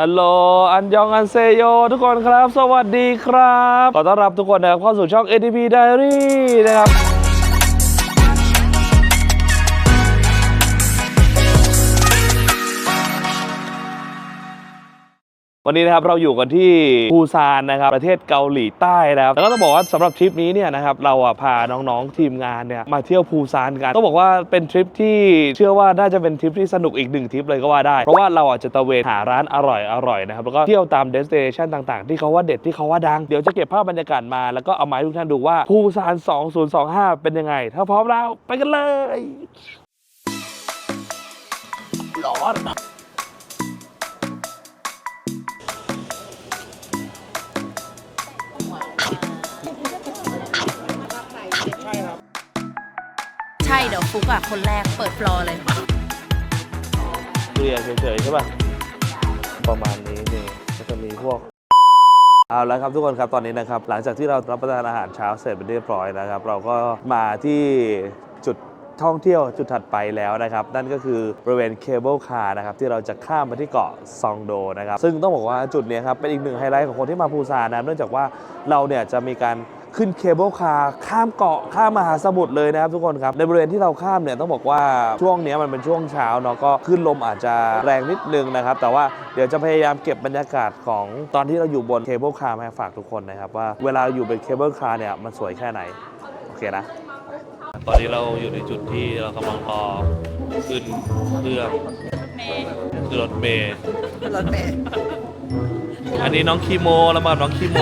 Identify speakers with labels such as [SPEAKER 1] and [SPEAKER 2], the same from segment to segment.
[SPEAKER 1] ฮัลโหล อันยองอันเซโย ทุกคนครับ สวัสดีครับ ขอต้อนรับทุกคนนะครับเข้าสู่ช่อง ATP Diary นะครับ วันนี้นะครับเราอยู่กันที่ปูซานนะครับประเทศเกาหลีใต้นะครับแล้วก็ต้องบอกว่าสำหรับทริปนี้เนี่ยนะครับเราอะพาน้องๆทีมงานเนี่ยมาเที่ยวปูซานกันต้องบอกว่าเป็นทริปที่เชื่อว่าน่าจะเป็นทริปที่สนุกอีกหนึ่งทริปเลยก็ว่าได้ เพราะว่าเราอาจจะตระเวนหาร้านอร่อยอร่อยนะครับแล้วก็เที่ยวตามเดส i เ a ชันต่างๆ ที่เขาว่าเด็ดที่เขาว่าดังเดี๋ยวจะเก็บภาพบรรยากาศมาแล้วก็เอามาให้ทุกท่านดูว่าปูซาน 2025 เป็นยังไง ถ้าพร้อมแล้วไปกันเลยร้อน
[SPEAKER 2] เดี๋ยวฟุกอะคนแรกเปิดฟลอร์เลย
[SPEAKER 1] เกลี่ยเฉยๆใช่ป่ะ ประมาณนี้นี่ก็จะมีพวก เอาแล้วครับทุกคนครับตอนนี้นะครับ หลังจากที่เรารับประทานอาหารเช้าเสร็จเป็นเรียบร้อยนะครับ เราก็มาที่จุดท่องเที่ยวจุดถัดไปแล้วนะครับ นั่นก็คือบริเวณเคเบิลคาร์นะครับที่เราจะข้ามไปที่เกาะซองโดนะครับ ซึ่งต้องบอกว่าจุดนี้ครับเป็นอีกหนึ่งไฮไลท์ของคนที่มาปูซานนะเนื่องจากว่าเราเนี่ยจะมีการ ขึ้นเคเบิลคาร์ข้ามเกาะข้ามมหาสมุทรเลยนะครับทุกคนครับในบริเวณที่เราข้ามเนี่ยต้องบอกว่าช่วงเนี้ยมันเป็นช่วงเช้าเนาะก็ขึ้นลมอาจจะแรงนิดนึงนะครับแต่ว่าเดี๋ยวจะพยายามเก็บบรรยากาศของตอนที่เราอยู่บนเคเบิลคาร์มาให้ฝากทุกคนนะครับว่าเวลาอยู่บนเคเบิลคาร์เนี่ยมันสวยแค่ไหนโอเคนะ ตอนนี้เราอยู่ในจุดที่เรากำลังรอขึ้นเครื่องคือรถเมย์
[SPEAKER 2] รถเมย์
[SPEAKER 1] อันนี้น้องคีโมแล้วมาน้องคีโม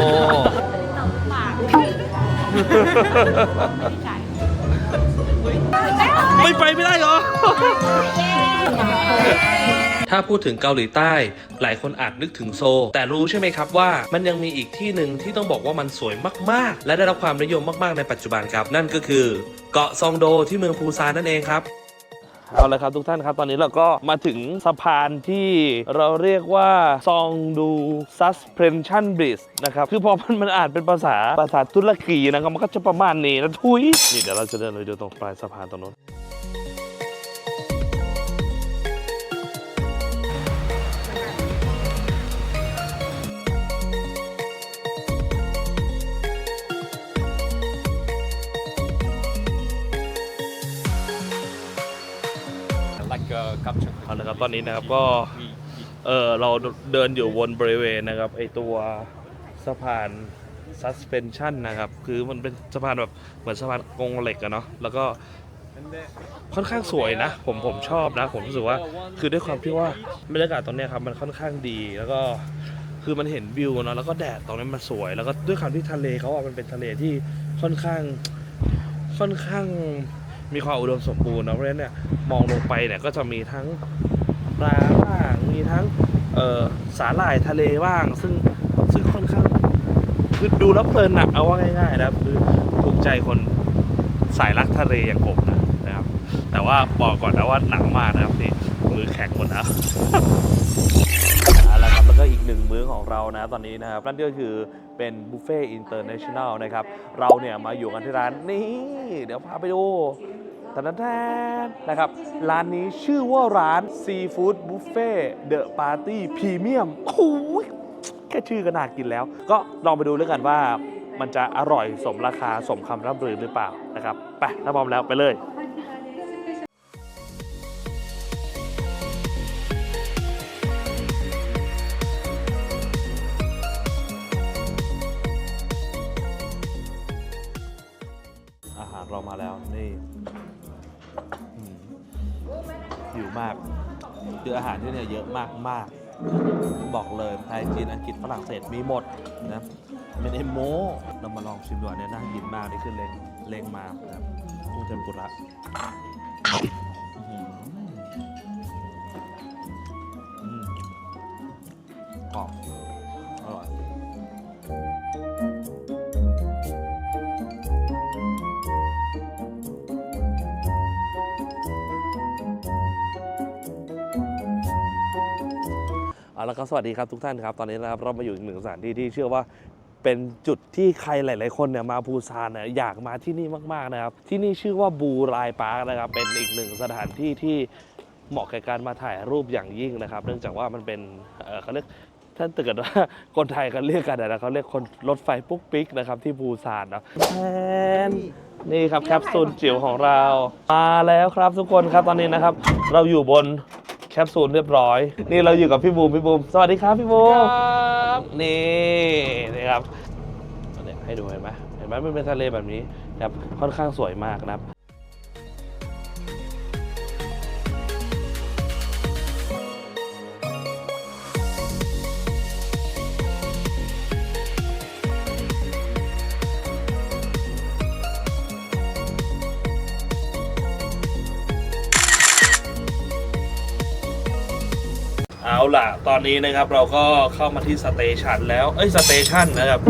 [SPEAKER 1] ไม่ไปไม่ได้เหรอ ถ้าพูดถึงเกาหลีใต้ หลายคนอาจนึกถึงโซลแต่รู้ใช่ไหมครับว่ามันยังมีอีกที่หนึ่งที่ต้องบอกว่ามันสวยมากๆ และได้รับความนิยมมากๆในปัจจุบันครับ นั่นก็คือ เกาะซองโดที่เมืองปูซานนั่นเองครับ เอาละครับทุกท่านครับตอนนี้เราก็มาถึงสะพานที่เราเรียกว่าซองดู suspension bridge นะครับคือพอมันมันอ่านเป็นภาษาภาษาตุรกีนะครับมันก็จะประมาณนี้นะทุยนี่เดี๋ยวเราจะเดินไปดูตรงปลายสะพานตรงนู้น เอาละครับตอนนี้นะครับก็เออเราเดินอยู่บนบริเวณนะครับไอตัวสะพาน suspension นะครับ คือมันเป็นสะพานแบบเหมือนสะพานกรงเหล็กอะเนาะแล้วก็ค่อนข้างสวยนะ ผมผมชอบนะ ผมรู้สึกว่าคือด้วยความที่ว่าบรรยากาศตรงเนี้ยครับมันค่อนข้างดีแล้วก็คือมันเห็นวิวเนาะแล้วก็แดดตรงนี้มันสวย แล้วก็ด้วยความที่ทะเลเขาอะมันเป็นทะเลที่ค่อนข้างค่อนข้าง มีความอุดมสมบูรณ์นะเพราะฉะนั้นเนี่ยมองลงไปเนี่ยก็จะมีทั้งปลาบ้างมีทั้งสาหร่ายทะเลบ้าง ซึ่งซึ่งค่อนข้างคือดูแล้วเพลินอะเอาว่าง่ายๆนะครับคือถูกใจคนสายรักทะเลอย่างผมนะนะครับ แต่ว่าบอกก่อนนะว่าหนังมากนะครับนี่มือแข็งหมดแล้วเอาละครับแล้วก็อีกหนึ่งมื้อของเรานะตอนนี้นะครับ นั่นก็คือเป็นบุฟเฟ่อินเตอร์เนชั่นแนลนะครับ เราเนี่ยมาอยู่กันที่ร้านนี่ เดี๋ยวพาไปดู ตอนนั้นนะครับ ร้านนี้ชื่อว่าร้านซีฟู้ดบุฟเฟ่เดอะปาร์ตี้พรีเมียมโอ้ยแค่ชื่อก็น่ากินแล้ว ก็ลองไปดูแล้วกันว่ามันจะอร่อยสมราคาสมคำร่ำลือหรือเปล่านะครับไปถ้าพร้อมแล้วไปเลยอาหารเรามาแล้วนี่ หิวมาก คืออาหารที่เนี่ยเยอะมากมากบอกเลยไทยจีนอังกฤษฝรั่งเศสมีหมดนะเป็นเอโม้เรามาลองชิมดูอันเนี้ยน่ากินมากนี่คือเลงเลงมานะครับกุ้งเทมปุระ ละครับสวัสดีครับทุกท่านครับ ตอนนี้นะครับเรามาอยู่อีกหนึ่งสถานที่ที่เชื่อว่าเป็นจุดที่ใครหลาย ๆ คนเนี่ยมาภูซานเนี่ยอยากมาที่นี่มาก ๆ นะครับ ที่นี่ชื่อว่าบูรายปาร์คนะครับ เป็นอีกหนึ่งสถานที่ที่เหมาะแก่การมาถ่ายรูปอย่างยิ่งนะครับ เนื่องจากว่ามันเป็นเอ่อเขาเรียกท่านตื่นว่าคนไทยกันเรียกกันนะเขาเรียกคนรถไฟปุ๊กปิ๊กนะครับที่ปูซานเนาะแทนนี่ครับแคปซูลจิ๋วของเรา มาแล้วครับทุกคนครับตอนนี้นะครับ เราอยู่บน แคปซูลเรียบร้อย นี่เราอยู่กับพี่บูมพี่บูมสวัสดีครับพี่บูมนี่นี่ครับเนี่ยให้ดูเห็นไหมเห็นไหมมันเป็นทะเลแบบนี้นะครับค่อนข้างสวยมากนะครับ ตอนนี้นะครับเราก็เข้ามาที่สเตชันแล้ว เอ้ยสเตชันนะครับ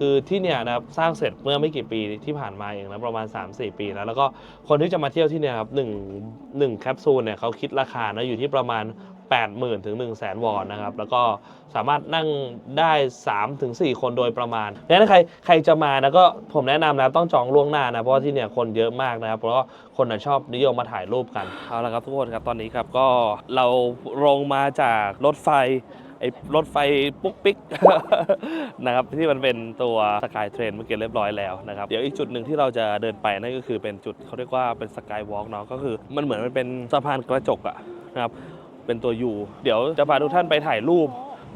[SPEAKER 1] คือที่เนี่ยนะครับสร้างเสร็จเมื่อไม่กี่ปีที่ผ่านมาเองนะประมาณ 3-4 ปีแล้ว แล้วก็คนที่จะมาเที่ยวที่เนี่ยครับหนึ่งหนึ่งแคปซูลเนี่ยเขาคิดราคานะอยู่ที่ประมาณ 80,000 ถึง 1 0 0 0 0แสนวอนนะครับ แล้วก็สามารถนั่งได้ 3 ถึง 4 คนโดยประมาณดังนั้นใครใครจะมานะก็ผมแนะนำนะต้องจองล่วงหน้านะ เพราะว่าที่เนี่ยคนเยอะมากนะครับ เพราะว่าคนนะชอบนิยมมาถ่ายรูปกัน เอาละครับทุกคนครับตอนนี้ครับก็เราลงมาจากรถไฟไอ้รถไฟปุ๊กปิ๊ก นะครับที่มันเป็นตัวสกายเทรนเมื่อกี้เรียบร้อยแล้วนะครับ เดี๋ยวอีกจุดหนึ่งที่เราจะเดินไปนั่นก็คือเป็นจุดเขาเรียกว่าเป็นสกายวอล์กเนาะก็คือมันเหมือนมันเป็นสะพานกระจกอะนะครับ เป็นตัวยูเดี๋ยวจะพาทุกท่านไปถ่ายรูป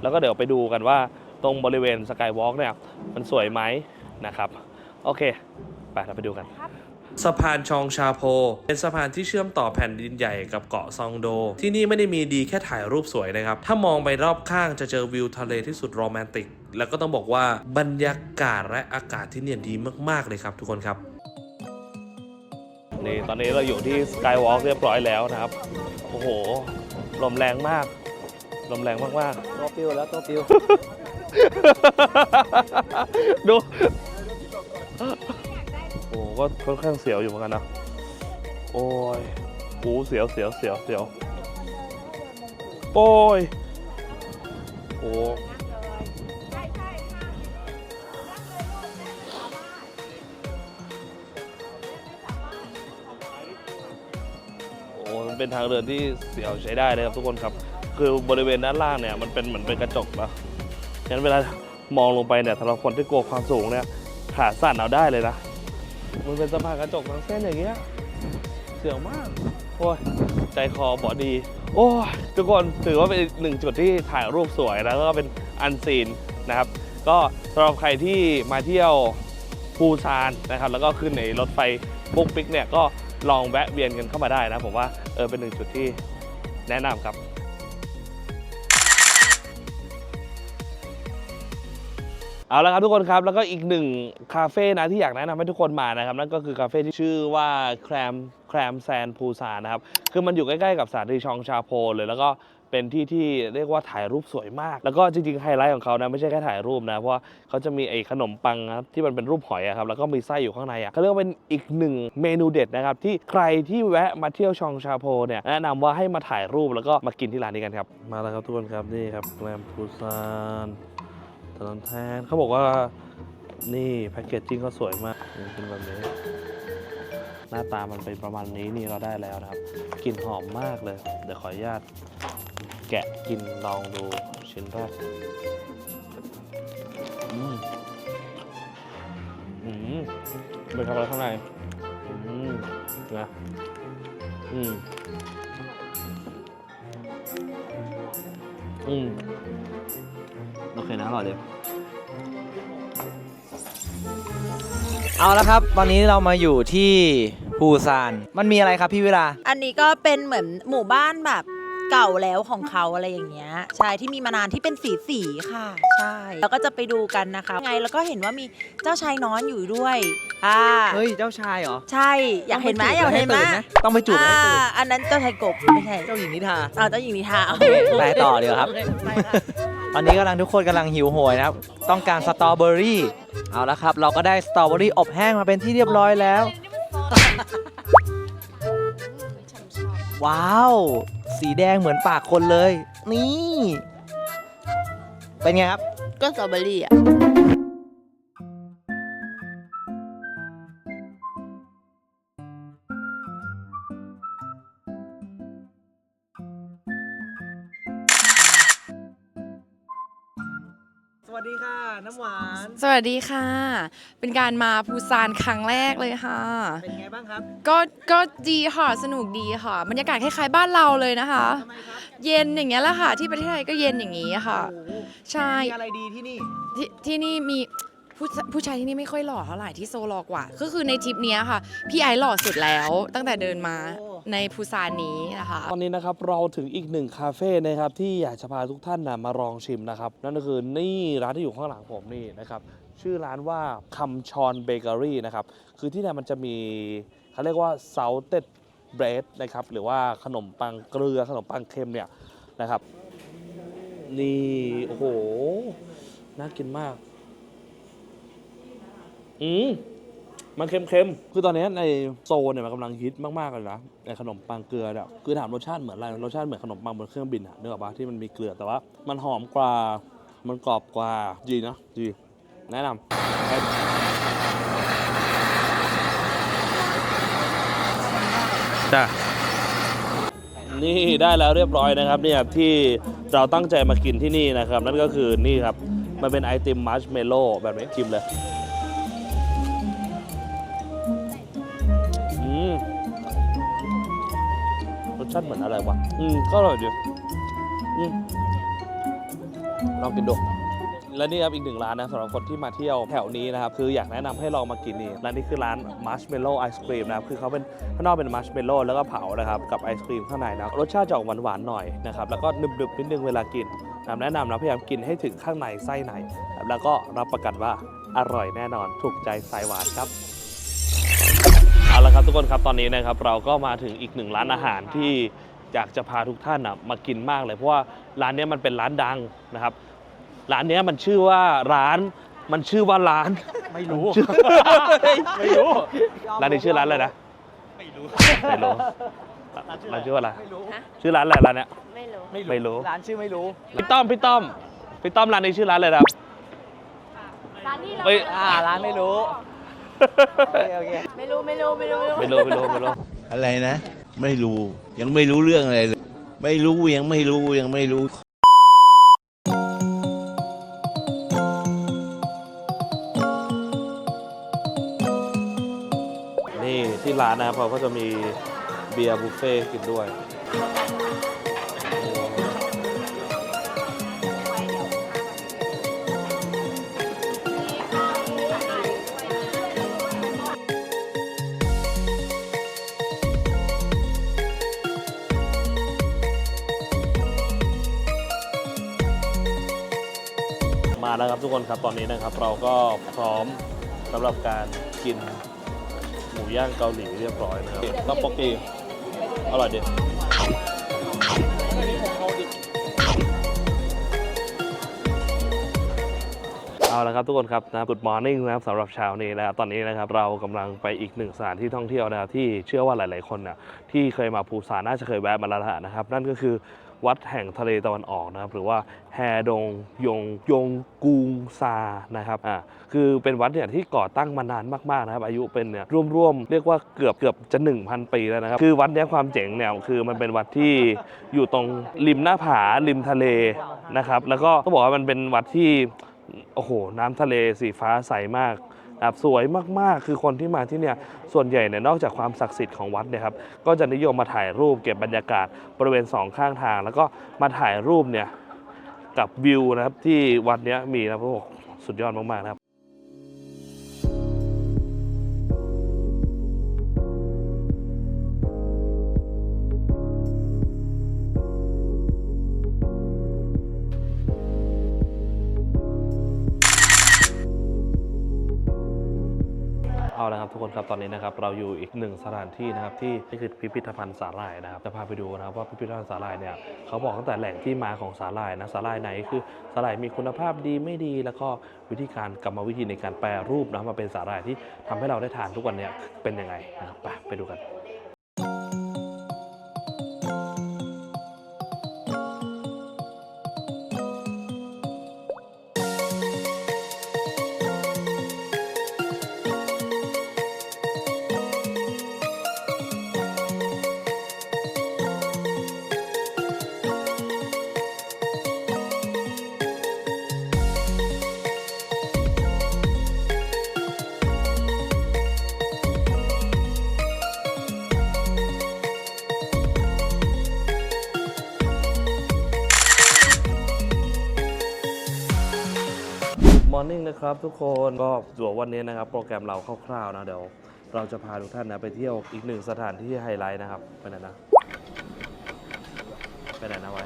[SPEAKER 1] แล้วก็เดี๋ยวไปดูกันว่าตรงบริเวณสกายวอล์กเนี่ยมันสวยไหมนะครับ โอเค ไปเราไปดูกันสะพานชองชาโพ เป็นสะพานที่เชื่อมต่อแผ่นดินใหญ่กับเกาะซองโด ที่นี่ไม่ได้มีดีแค่ถ่ายรูปสวยนะครับ ถ้ามองไปรอบข้างจะเจอวิวทะเลที่สุดโรแมนติก แล้วก็ต้องบอกว่าบรรยากาศและอากาศที่เนี่ยดีมาก ๆ เลยครับทุกคนครับ นี่ตอนนี้เราอยู่ที่สกายวอล์กเรียบร้อยแล้วนะครับ โอ้โห ลมแรงมาก ลมแรงมากๆ
[SPEAKER 3] ตัวปิวแล้วตัวปิว
[SPEAKER 1] ดูโอ้ก็ค่อนข้างเสียวอยู่เหมือนกันนะ โอ้ยโอ้เสียวเสียวเสียวเสียวโอ้ยโอ้ เป็นทางเดินที่เสียวใช้ได้เลยครับทุกคนครับ คือบริเวณด้านล่างเนี่ยมันเป็นเหมือนเป็นกระจกนะฉะนั้นเวลามองลงไปเนี่ยสำหรับคนที่กลัวความสูงเนี่ยขาสั่นเอาได้เลยนะ มันเป็นสะพานกระจกทั้งเส้นอย่างเงี้ยเสียวมากโอ้ยใจคอบอดี โอ้ยทุกคนถือว่าเป็นหนึ่งจุดที่ถ่ายรูปสวยแล้วก็เป็นอันซีนนะครับ ก็สำหรับใครที่มาเที่ยวปูซานนะครับ แล้วก็ขึ้นในรถไฟปุ๊กปิกเนี่ยก็ ลองแวะเวียนกันเข้ามาได้นะผมว่าเออเป็นหนึ่งจุดที่แนะนำครับเอาละครับทุกคนครับแล้วก็อีกหนึ่งคาเฟ่นะที่อยากแนะนำให้ทุกคนมานะครับนั่นก็คือคาเฟ่ที่ชื่อว่าแครมแครมแซนพูซานนะครับคือมันอยู่ใกล้ๆกับสถานีชองชาโพเลยแล้วก็ เป็นที่ที่เรียกว่าถ่ายรูปสวยมาก แล้วก็จริงๆไฮไลท์ของเขานะไม่ใช่แค่ถ่ายรูปนะ เพราะเขาจะมีไอ้ขนมปังนะครับที่มันเป็นรูปหอยอะครับแล้วก็มีไส้อยู่ข้างในอะเขาเรียกว่าเป็นอีกหนึ่งเมนูเด็ดนะครับที่ใครที่แวะมาเที่ยวชองชาโพเนี่ยแนะนำว่าให้มาถ่ายรูปแล้วก็มากินที่ร้านนี้กันครับมาแล้วครับทุกคนครับนี่ครับแครมพูซานถนนแทนเขาบอกว่านี่แพ็กเกจจิ้งเขาสวยมากนี่เป็นแบบนี้หน้าตามันเป็นประมาณนี้นี่เราได้แล้วนะครับกลิ่นหอมมากเลย เดี๋ยวขออนุญาต แกะกินลองดูชิ้นแรกอืมอืมเป็นช็อกโกแลตข้างในอืมนะอืมอืมโอเคนะอร่อยเลย
[SPEAKER 3] เอาละครับ ตอนนี้เรามาอยู่ที่ปูซาน มันมีอะไรครับพี่เวลา
[SPEAKER 2] อันนี้ก็เป็นเหมือนหมู่บ้านแบบ เก่าแล้วของเขาอะไรอย่างเงี้ยใช่ที่มีมานานที่เป็นสีสีๆค่ะ ใช่ แล้วก็จะไปดูกันนะคะไงแล้วก็เห็นว่ามีเจ้าชายน้อยอยู่ด้วยอ่า
[SPEAKER 3] เฮ้ย เจ้าชายเหรอ
[SPEAKER 2] ใช่อยากเห็นไหมอยากเห็นไหม
[SPEAKER 3] ต้องไปจูบให้ตื่น
[SPEAKER 2] อ่าอันนั้นเจ้าชายกบไม่ใช่
[SPEAKER 3] เจ้าหญิงนิทรา
[SPEAKER 2] อ่าเจ้าหญิงนิทราโอเค
[SPEAKER 3] ไปต่อเดี๋ยวครับ
[SPEAKER 2] ไปค่ะ
[SPEAKER 3] ตอนนี้กำลังทุกคนกำลังหิวโหยนะครับ ต้องการสตรอเบอรี่เอาละครับ เราก็ได้สตรอเบอรี่อบแห้งมาเป็นที่เรียบร้อยแล้ว ว้าว สีแดงเหมือนปากคนเลย นี่ เป็นไงครับ
[SPEAKER 2] ก็สตรอเบอรี่อะ ส
[SPEAKER 3] วัสดีค่ะ น้ำหวาน
[SPEAKER 4] สวัสดีค่ะ เป็นการมาปูซานครั้งแรกเลยค่ะ
[SPEAKER 3] เป็นไงบ้างครับ
[SPEAKER 4] ก็ ก็ดีค่ะ สนุกดีค่ะ บรรยากาศคล้ายๆบ้านเราเลยนะคะ
[SPEAKER 3] ทำไมครับ
[SPEAKER 4] เย็นอย่างเงี้ยแหละค่ะ ที่ประเทศไทยก็เย็นอย่างนี้ค่ะ
[SPEAKER 3] โอ้โห
[SPEAKER 4] ใช่
[SPEAKER 3] มีอะไรดีที่นี่
[SPEAKER 4] ที่ที่นี่มีผู้ผู้ชายที่นี่ไม่ค่อยหล่อเท่าไหร่ที่โซหล่อกว่า ก็คือในทริปเนี้ยค่ะ พี่ไอซ์หล่อสุดแล้วตั้งแต่เดินมา
[SPEAKER 3] โอ้
[SPEAKER 4] ในปูซานนี้นะคะ
[SPEAKER 1] ตอนนี้นะครับเราถึงอีกหนึ่งคาเฟ่นะครับที่อยากจะพาทุกท่านนะมาลองชิมนะครับ นั่นก็คือนี่ร้านที่อยู่ข้างหลังผมนี่นะครับ ชื่อร้านว่าคำชอนเบเกอรี่นะครับ คือที่เนี่ยมันจะมีเขาเรียกว่า salted bread นะครับหรือว่าขนมปังเกลือขนมปังเค็มเนี่ยนะครับ นี่ โอ้โห น่ากินมาก อืม มันเค็มๆ คือตอนนี้ในโซนเนี่ยมันกำลังฮิตมากๆเลยนะในขนมปังเกลือเนี่ยคือถามรสชาติเหมือนอะไรรสชาติเหมือนขนมปังบนเครื่องบินอะนึกออกปะที่มันมีเกลือแต่ว่า มันหอมกว่า มันกรอบกว่าดีนะดีแนะนำให้จ้ะนี่ได้แล้วเรียบร้อยนะครับเนี่ยที่เราตั้งใจมากินที่นี่นะครับ นั่นก็คือนี่ครับ มันเป็นไอติมมัชเมลโล่แบบนี้ชิมเลย ชาติเหมือนอะไรวะ อืม ก็อร่อยดีอืมลองกินดูและนี่ครับอีกหนึ่งร้านนะสำหรับคนที่มาเที่ยวแถวนี้นะครับ คืออยากแนะนำให้ลองมากินนี่ร้านนี้คือร้านมัชเมลโล่ไอศครีมนะครับ คือเขาเป็นข้างนอกเป็นมัชเมลโล่แล้วก็เผานะครับ กับไอศครีมข้างในนะรสชาติจะออกหวานๆหน่อยนะครับ แล้วก็หนึบๆนิดนึงเวลากินนะครับแนะนำนะพยายามกินให้ถึงข้างในไส้ในนะครับแล้วก็รับประกันว่าอร่อยแน่นอนถูกใจสายหวานครับ เอาละครับทุกคนครับตอนนี้นะครับเราก็มาถึงอีกหนึ่งร้านอาหารที่อยากจะพาทุกท่านนะมากินมากเลย เพราะว่าร้านเนี้ยมันเป็นร้านดังนะครับร้านเนี้ยมันชื่อว่าร้านมันชื่อว่าร้าน
[SPEAKER 3] ไม่รู้
[SPEAKER 1] ไม่รู้ ร้านนี้ชื่อร้านอะไรนะ ไม่รู้ ไม่รู้ ร้านชื่อว่าอะไร
[SPEAKER 3] ไม่รู้
[SPEAKER 1] ชื่อร้านอะไรร้านเนี้ย
[SPEAKER 2] ไม่รู้
[SPEAKER 1] ไม่รู้
[SPEAKER 3] ร้านชื่อไม่รู้
[SPEAKER 1] พี่ต้อม พี่ต้อม พี่ต้อมร้านนี้ชื่อร้านอะไรนะครับ
[SPEAKER 2] ร้านที่เรา
[SPEAKER 1] เอ้ย
[SPEAKER 3] อ่าร้านไม่รู้โอเคโอเค
[SPEAKER 2] ไม่รู้ไม่รู้ไม่รู้
[SPEAKER 1] ไม่รู้ไม่รู้ไม่รู้
[SPEAKER 5] อะไรนะ ไม่รู้ยังไม่รู้เรื่องอะไรเลย ไม่รู้ยังไม่รู้ยังไม่รู้
[SPEAKER 1] นี่ที่ร้านนะครับเขาก็จะมีเบียร์บุฟเฟ่ต์กินด้วย มาแล้วครับทุกคนครับตอนนี้นะครับเราก็พร้อมสำหรับการกินหมูย่างเกาหลีเรียบร้อยนะครับต๊อกโปกีอร่อยดีเอาละครับทุกคนครับนะ Good Morning นะครับสำหรับเช้านี้นะครับตอนนี้นะครับเรากำลังไปอีกหนึ่งสถานที่ท่องเที่ยวนะครับที่เชื่อว่าหลาย ๆ คนน่ะที่เคยมาภูซานน่าจะเคยแวะมาแล้วล่ะนะครับ นั่นก็คือ วัดแห่งทะเลตะวันออกนะครับหรือว่าแฮดงยงยงกุงซานะครับอ่าคือเป็นวัดเนี่ยที่ก่อตั้งมานานมากๆนะครับอายุเป็นเนี่ยร่วมๆเรียกว่าเกือบเกือบจะ 1,000 ปีแล้วนะครับคือวัดเนี้ยความเจ๋งเนี่ยคือมันเป็นวัดที่อยู่ตรงริมหน้าผาริมทะเลนะครับแล้วก็ต้องบอกว่ามันเป็นวัดที่โอ้โหน้ำทะเลสีฟ้าใสมาก ครับสวยมากๆ คือคนที่มาที่เนี่ยส่วนใหญ่เนี่ยนอกจากความศักดิ์สิทธิ์ของวัดเนี่ยครับก็จะนิยมมาถ่ายรูปเก็บบรรยากาศบริเวณสองข้างทาง แล้วก็มาถ่ายรูปเนี่ยกับวิวนะครับที่วัดเนี้ยมีนะครับโอ้โหสุดยอดมากๆนะครับ ครับตอนนี้นะครับเราอยู่อีกหนึ่งสถานที่นะครับที่นี่คือพิพิธภัณฑ์สาหร่ายนะครับจะพาไปดูนะครับว่าพิพิธภัณฑ์สาหร่ายเนี่ยเขาบอกตั้งแต่แหล่งที่มาของสาหร่ายนะสาหร่ายไหนคือสาหร่ายมีคุณภาพดีไม่ดี แล้วก็วิธีการกรรมวิธีในการแปรรูปนะมาเป็นสาหร่ายที่ทำให้เราได้ทานทุกวันเนี่ยเป็นยังไงนะครับไปไปดูกัน นะครับทุกคนก็สำหรับวันนี้นะครับ โปรแกรมเราคร่าวๆนะเดี๋ยวเราจะพาทุกท่านนะไปเที่ยวอีกหนึ่งสถานที่ไฮไลท์นะครับไปไหนนะไปไหนนะไว้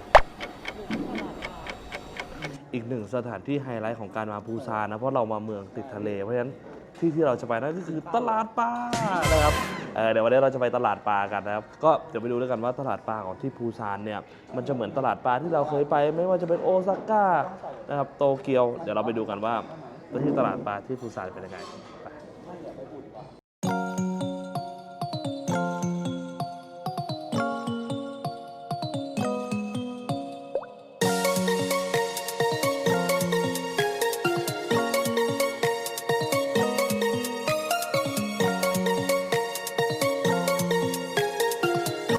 [SPEAKER 1] อีกหนึ่งสถานที่ไฮไลท์ของการมาปูซานนะเพราะเรามาเมืองติดทะเล เพราะฉะนั้นที่ที่เราจะไปนั่นก็คือตลาดปลานะครับเเดี๋ยววันนี้เราจะไปตลาดปลากันนะครับ ก็เดี๋ยวไปดูด้วยกันว่าตลาดปลาของที่ปูซานเนี่ยมันจะเหมือนตลาดปลาที่เราเคยไป ไม่ว่าจะเป็นโอซาก้านะครับโตเกียว เดี๋ยวเราไปดูกันว่า ที่ตลาดปลาที่ปูซานเป็นยังไงไป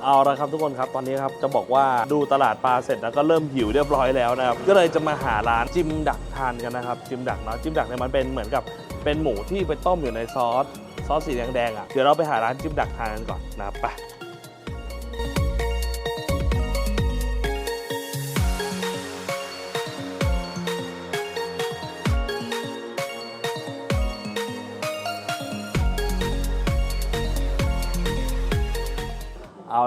[SPEAKER 1] เอาละครับทุกคนครับตอนนี้ครับจะบอกว่าดูตลาดปลาเสร็จแล้วก็เริ่มหิวเรียบร้อยแล้วนะครับก็เลยจะมาหาร้านจิมดักทานกันนะครับจิมดักเนาะจิมดักเนี่ยมันเป็นเหมือนกับเป็นหมูที่ไปต้มอยู่ในซอสซอสสีแดงๆอะเดี๋ยวเราไปหาร้านจิมดักทานกันก่อนนะครับไป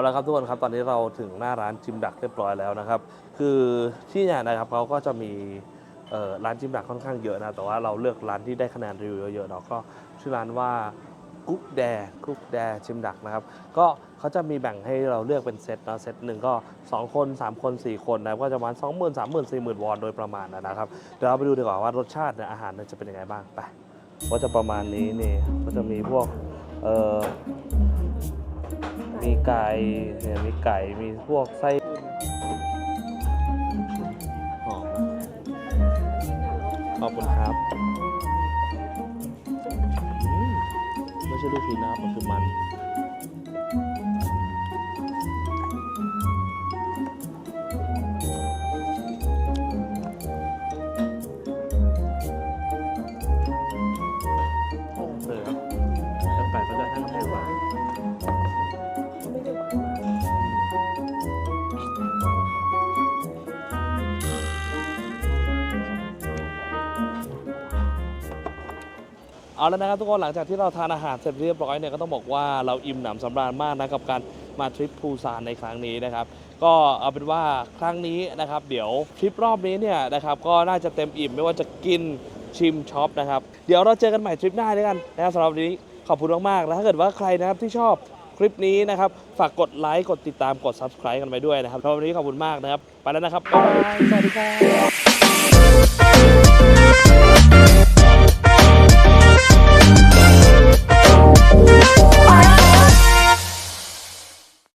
[SPEAKER 1] แล้วครับทุกคนครับตอนนี้เราถึงหน้าร้านจิมดักเรียบร้อยแล้วนะครับ คือที่เนี่ยนะครับเขาก็จะมีร้านจิมดักค่อนข้างเยอะนะแต่ว่าเราเลือกร้านที่ได้คะแนนรีวิวเยอะๆเนาะก็ชื่อร้านว่ากุ๊กแดกุ๊กแดจิมดักนะครับก็เขาจะมีแบ่งให้เราเลือกเป็นเซตนะเซตหนึ่งก็ 2 คน 3 คน 4 คนนะก็จะประมาณ20,000 30,000 40,000วอนโดยประมาณนะครับเดี๋ยวเราไปดูดีกว่าว่ารสชาติเนี่ยอาหารเนี่ยจะเป็นยังไงบ้างไปก็จะประมาณนี้นี่ก็จะมีพวกเอ่อ มีไก่เนี่ยมีไก่มีพวกไส้หอมขอบคุณครับอืมไม่ใช่ลูกชิ้นนะครับมันคือมัน เอาแล้วนะครับทุกคนหลังจากที่เราทานอาหารเสร็จเรียบร้อยเนี่ยก็ต้องบอกว่าเราอิ่มหนำสำราญมากนะกับการมาทริปพูซานในครั้งนี้นะครับ ก็เอาเป็นว่าครั้งนี้นะครับเดี๋ยวทริปรอบนี้เนี่ยนะครับก็น่าจะเต็มอิ่มไม่ว่าจะกินชิมช็อปนะครับเดี๋ยวเราเจอกันใหม่ทริปหน้าด้วยกันนะครับสำหรับวันนี้ขอบคุณมากๆแล้วถ้าเกิดว่าใครนะครับที่ชอบคลิปนี้นะครับฝากกดไลค์กดติดตามกด subscribe กันไปด้วยนะครับสำหรับวันนี้ขอบคุณมากนะครับ ไปแล้วนะครับบ๊ายบายสวัสดีครับ